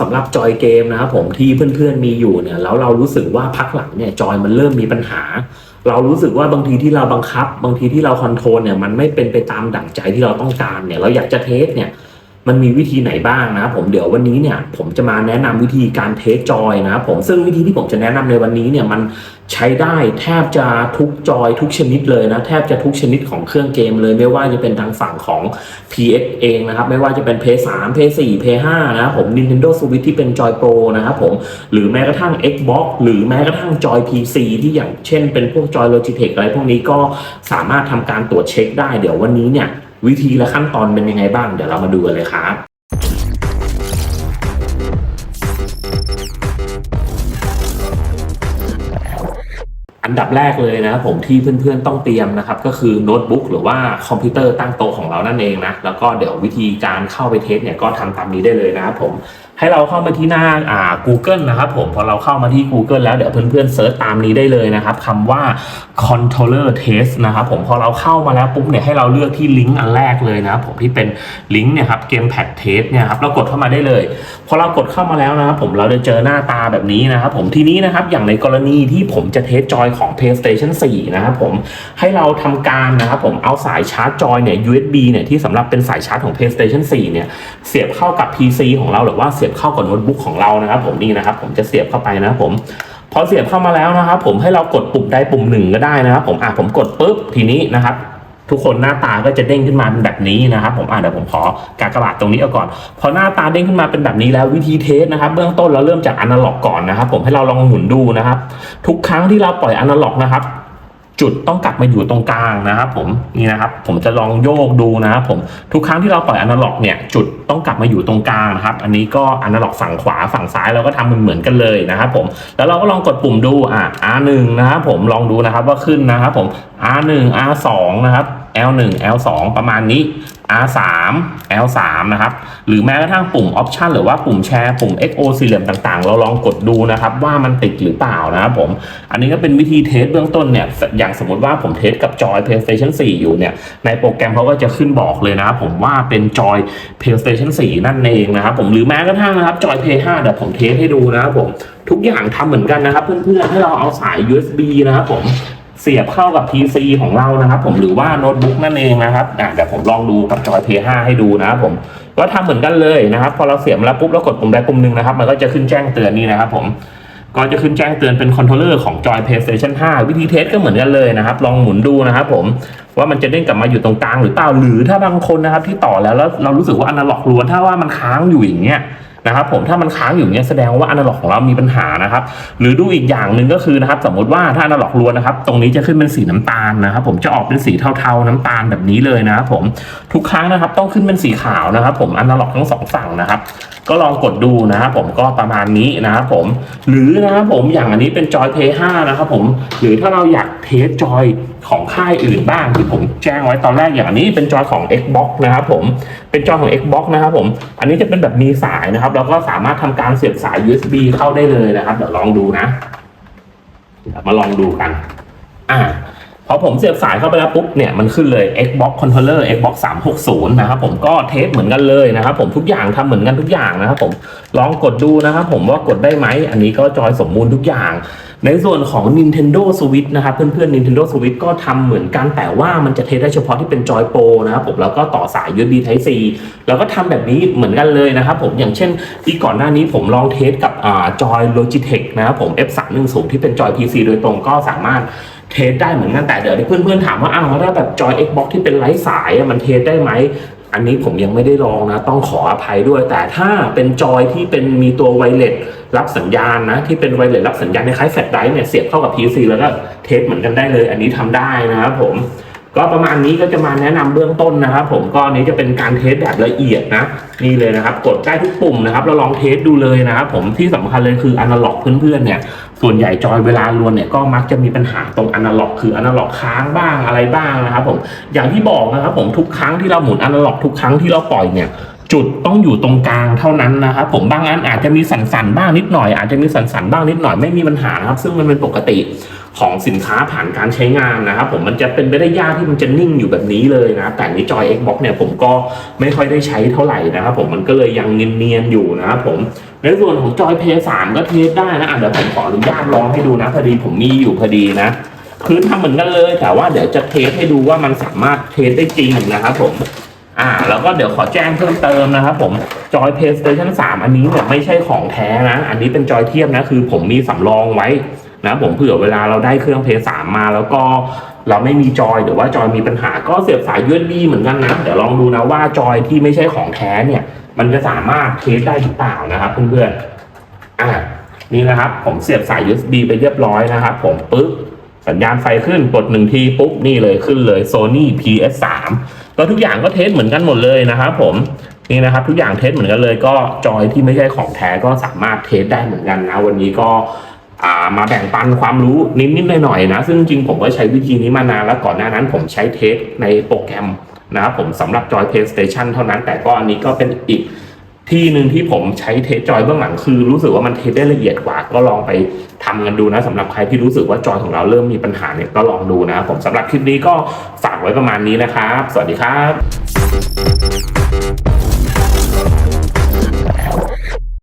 สำหรับจอยเกมนะครับผมที่เพื่อนๆมีอยู่เนี่ยแล้วเรารู้สึกว่าพักหลังเนี่ยจอยมันเริ่มมีปัญหา เรารู้สึกว่าบางทีที่เราบังคับ บางทีที่เราคอนโทรลเนี่ยมันไม่เป็นไปตามดั่งใจที่เราต้องการเนี่ยเราอยากจะเทสเนี่ยมันมีวิธีไหนบ้างนะครับผมเดี๋ยววันนี้เนี่ยผมจะมาแนะนำวิธีการเทสจอยนะครับผมซึ่งวิธีที่ผมจะแนะนำในวันนี้เนี่ยมัน ใช้ได้แทบจะทุกจอยทุกชนิดเลยนะ แทบจะทุกชนิดของเครื่องเกมเลย ไม่ว่าจะเป็นทางฝั่งของ PS เองนะครับ ไม่ว่าจะเป็น PS 3 PS 4 PS 5นะครับผม Nintendo Switch ที่เป็นจอย Pro นะครับผม หรือแม้กระทั่ง Xbox หรือแม้กระทั่งจอย PC ที่อย่างเช่นเป็นพวกจอย Logitech อะไรพวกนี้ก็สามารถทำการตรวจเช็คได้ เดี๋ยววันนี้เนี่ยวิธีและขั้นตอนเป็นยังไงบ้าง เดี๋ยวเรามาดูกันเลยครับ อันดับแรกเลยนะครับผมที่เพื่อนๆต้องเตรียมนะครับ ก็คือโน้ตบุ๊กหรือว่าคอมพิวเตอร์ตั้งโต๊ะของเรานั่นเองนะ แล้วก็เดี๋ยววิธีการเข้าไปเทสเนี่ยก็ทำตามนี้ได้เลยนะครับผมให้เราเข้ามาที่หน้าอ่า Google นะครับผมพอเราเข้ามาที่ Google แล้วเดี๋ยวเพื่อนๆเซิร์ชตามนี้ได้เลยนะครับคำว่า controller test นะครับผมพอเราเข้ามาแล้วปุ๊บเนี่ยให้เราเลือกที่ลิงก์อันแรกเลยนะครับผมที่เป็นลิงก์เนี่ยครับ gamepad test เนี่ยครับเรากดเข้ามาได้เลยพอเรากดเข้ามาแล้วนะครับผมเราจะเจอหน้าตาแบบนี้นะครับผมทีนี้นะครับอย่างในกรณีที่ผมจะเทสจอยของ PlayStation 4 นะครับผมให้เราทำการนะครับผมเอาสายชาร์จจอยเนี่ย USB เนี่ยที่สำหรับเป็นสายชาร์จของ PlayStation 4 เนี่ยเสียบเข้ากับ PC ของเราหรือว่าเสียบเข้ากับโน้ตบุ๊กของเรานะครับ ผมนี่นะครับ ผมจะเสียบเข้าไปนะครับผมพอเสียบเข้ามาแล้วนะครับ ผมให้เรากดปุ่มใดปุ่มหนึ่งก็ได้นะครับ ผมอะผมกดปุ๊บทีนี้นะครับทุกคนหน้าตาก็จะเด้งขึ้นมาเป็นแบบนี้นะครับ ผมอะเดี๋ยวผมขอกากระบาทตรงนี้เอาก่อน พอหน้าตาเด้งขึ้นมาเป็นแบบนี้แล้ววิธีเทสนะครับ เบื้องต้นเราเริ่มจากอนาล็อกก่อนนะครับ ผมให้เราลองหมุนดูนะครับ ทุกครั้งที่เราปล่อยอนาล็อกนะครับ จุดต้องกลับมาอยู่ตรงกลางนะครับผมนี่นะครับ ผมจะลองโยกดูนะครับผมทุกครั้งที่เราปล่อยอนาล็อกเนี่ยจุดต้องกลับมาอยู่ตรงกลางนะครับ อันนี้ก็อนาล็อกฝั่งขวาฝั่งซ้ายเราก็ทำมันเหมือนกันเลยนะครับผมแล้วเราก็ลองกดปุ่มดูอะ R1 นะครับผมลองดูนะครับว่าขึ้นนะครับผม R1 R2 นะครับ L1 L2 ประมาณนี้ R3 L3 นะครับ หรือแม้กระทั่งปุ่ม Option หรือว่าปุ่มแชร์ปุ่ม XO สี่เหลี่ยมต่างๆ เราลองกดดูนะครับ ว่ามันติดหรือเปล่านะครับผม อันนี้ก็เป็นวิธีเทสเบื้องต้นเนี่ย อย่างสมมติว่าผมเทสกับจอย PlayStation 4 อยู่เนี่ย ในโปรแกรมเขาก็จะขึ้นบอกเลยนะครับผมว่าเป็นจอย PlayStation 4 นั่นเองนะครับผมหรือแม้กระทั่งนะครับจอย Play 5เดี๋ยวผมเทสให้ดูนะครับผมทุกอย่างทำเหมือนกันนะครับ เพื่อนๆให้เราเอาสาย USB นะครับผม เสียบเข้ากับ PC ของเรานะครับ ผมหรือว่าโน้ตบุ๊กนั่นเองนะครับอะเดี๋ยวผมลองดูกับจอย Play 5ให้ดูนะครับผมก็ทำเหมือนกันเลยนะครับ พอเราเสียบแล้วปุ๊บแล้วกดปุ่มใดปุ่มหนึ่งนะครับ มันก็จะขึ้นแจ้งเตือนนี่นะครับผมก็จะขึ้นแจ้งเตือนเป็นคอนโทรลเลอร์ของจอย PlayStation 5 วิธีเทสก็เหมือนกันเลยนะครับ ลองหมุนดูนะครับผมว่ามันจะเด้งกลับมาอยู่ตรงกลางหรือเปล่าหรือถ้าบางคนนะครับที่ต่อแล้วแล้วเรารู้สึกว่าอนาล็อกล้วนถ้าว่ามันค้างอยู่อย่างเงี้ย นะครับผมถ้ามันค้างอยู่เนี้ยแสดงว่าอนาล็อกของเรามีปัญหานะครับ หรือดูอีกอย่างหนึ่งก็คือนะครับ สมมติว่าถ้าอนาล็อกล้วนนะครับ ตรงนี้จะขึ้นเป็นสีน้ำตาลนะครับ ผมจะออกเป็นสีเทาๆน้ำตาลแบบนี้เลยนะครับผมทุกครั้งนะครับต้องขึ้นเป็นสีขาวนะครับ ผมอนาล็อกทั้งสองฝั่งนะครับ ก็ลองกดดูนะครับผมก็ประมาณนี้นะครับผมหรือนะครับผมอย่างอันนี้เป็นจอย Play 5นะครับผมหรือถ้าเราอยากเทสจอยของค่ายอื่นบ้างที่ผมแจ้งไว้ตอนแรกอย่างอันนี้เป็นจอยของ Xbox นะครับผมเป็นจอยของ Xbox นะครับผมอันนี้จะเป็นแบบมีสายนะครับแล้วก็สามารถทำการเสียบสาย USB เข้าได้เลยนะครับ เดี๋ยวลองดูนะมาลองดูกัน อ่า พอผมเสียบสายเข้าไปแล้วปุ๊บเนี่ยมันขึ้นเลย Xbox Controller Xbox 360 นะครับผมก็เทสเหมือนกันเลยนะครับผมทุกอย่างทำเหมือนกันทุกอย่างนะครับผมลองกดดูนะครับผมว่ากดได้ไหม อันนี้ก็จอยสมบูรณ์ทุกอย่าง ในส่วนของ Nintendo Switch นะครับเพื่อนๆ Nintendo Switch ก็ทำเหมือนกันแต่ว่ามันจะเทสได้เฉพาะที่เป็นจอยโปรนะครับผมแล้วก็ต่อสาย USB Type C แล้วก็ทำแบบนี้เหมือนกันเลยนะครับผมอย่างเช่นที่ก่อนหน้านี้ผมลองเทสกับจอย Logitech นะครับผม F310 ที่เป็นจอย PC โดยตรงก็สามารถ เทสได้เหมือนกันแต่เดี๋ยวเพื่อนๆถามว่าอ้าวแล้วถ้าแบบจอย Xbox ที่เป็นไร้สายมันเทสได้ไหมอันนี้ผมยังไม่ได้ลองนะ ต้องขออภัยด้วย แต่ถ้าเป็นจอยที่เป็นมีตัวไวเลสรับสัญญาณนะ ที่เป็นไวเลสรับสัญญาณในคล้ายแฟลชไดร์เนี่ยเสียบเข้ากับ PC แล้วก็เทสเหมือนกันได้เลย อันนี้ทำได้นะครับผม ก็ประมาณนี้ก็จะมาแนะนำเบื้องต้นนะครับ ผมก็อันนี้จะเป็นการเทสแบบละเอียดนะนี่เลยนะครับ กดได้ทุกปุ่มนะครับ เราลองเทสดูเลยนะครับผมที่สำคัญเลยคืออนาล็อกเพื่อนๆเนี่ยส่วนใหญ่จอยเวลาลวนเนี่ยก็มักจะมีปัญหาตรงอนาล็อกคืออนาล็อกค้างบ้างอะไรบ้างนะครับ ผมอย่างที่บอกนะครับ ผมทุกครั้งที่เราหมุนอนาล็อกทุกครั้งที่เราปล่อยเนี่ยจุดต้องอยู่ตรงกลางเท่านั้นนะครับผมบางอันอาจจะมีสั่นๆบ้างนิดหน่อย อาจจะมีสั่นๆบ้างนิดหน่อยไม่มีปัญหาครับ ซึ่งมันเป็นปกติ ของสินค้าผ่านการใช้งานนะครับผมมันจะเป็นไปได้ยากที่มันจะนิ่งอยู่แบบนี้เลยนะ แต่นี้จอย Xbox เนี่ยผมก็ไม่ค่อยได้ใช้เท่าไหร่นะครับผมมันก็เลยยังเนียนๆอยู่นะครับผมในส่วนของจอย p 3ก็เทสได้นะะเดี๋ยวผมขออนุญาตลองให้ดูนะพอดีผมมีอยู่พอดีนะพื้นทำเหมือนกันเลยแต่ว่าเดี๋ยวจะเทสให้ดูว่ามันสามารถเทสได้จริงนะครับผมอ่าแล้วก็เดี๋ยวขอแจ้งเพิ่มเติมนะครับผมจอย PlayStation 3 อันนี้เนี่ยไม่ใช่ของแท้นะ อันนี้เป็นจอยเทียบนะ คือผมมีสำรองไว้ นะผมเผื่อเวลาเราได้เครื่อง PS 3มาแล้วก็เราไม่มีจอยหรือว่าจอยมีปัญหาก็เสียบสาย USB เหมือนกันนะเดี๋ยวลองดูนะว่าจอยที่ไม่ใช่ของแท้เนี่ย มันจะสามารถเทสได้หรือเปล่านะครับเพื่อนๆอ่านี่นะครับ ผมเสียบสาย USB ไปเรียบร้อยนะครับ ผมปึ๊บสัญญาณไฟขึ้นกดหนึ่งทีปุ๊บนี่เลยขึ้นเลย Sony PS3 ก็ทุกอย่างก็เทสเหมือนกันหมดเลยนะครับผมนี่นะครับทุกอย่างเทสเหมือนกันเลยก็จอยที่ไม่ใช่ของแท้ก็สามารถเทสได้เหมือนกันนะ วันนี้ก็ มาแบ่งปันความรู้นิดๆหน่อยๆนะ ซึ่งจริงผมก็ใช้วิธีนี้มานานแล้วก่อนหน้านั้นผมใช้เทสในโปรแกรมนะครับผมสำหรับจอย PlayStation เท่านั้นแต่ก็อันนี้ก็เป็นอีกที่หนึ่งที่ผมใช้เทสจอยเบื้องหลังคือรู้สึกว่ามันเทสได้ละเอียดกว่า ก็ลองไปทำกันดูนะสำหรับใครที่รู้สึกว่าจอยของเราเริ่มมีปัญหาเนี่ยก็ลองดูนะครับผมสำหรับคลิปนี้ก็ฝากไว้ประมาณนี้นะครับ สวัสดีครับ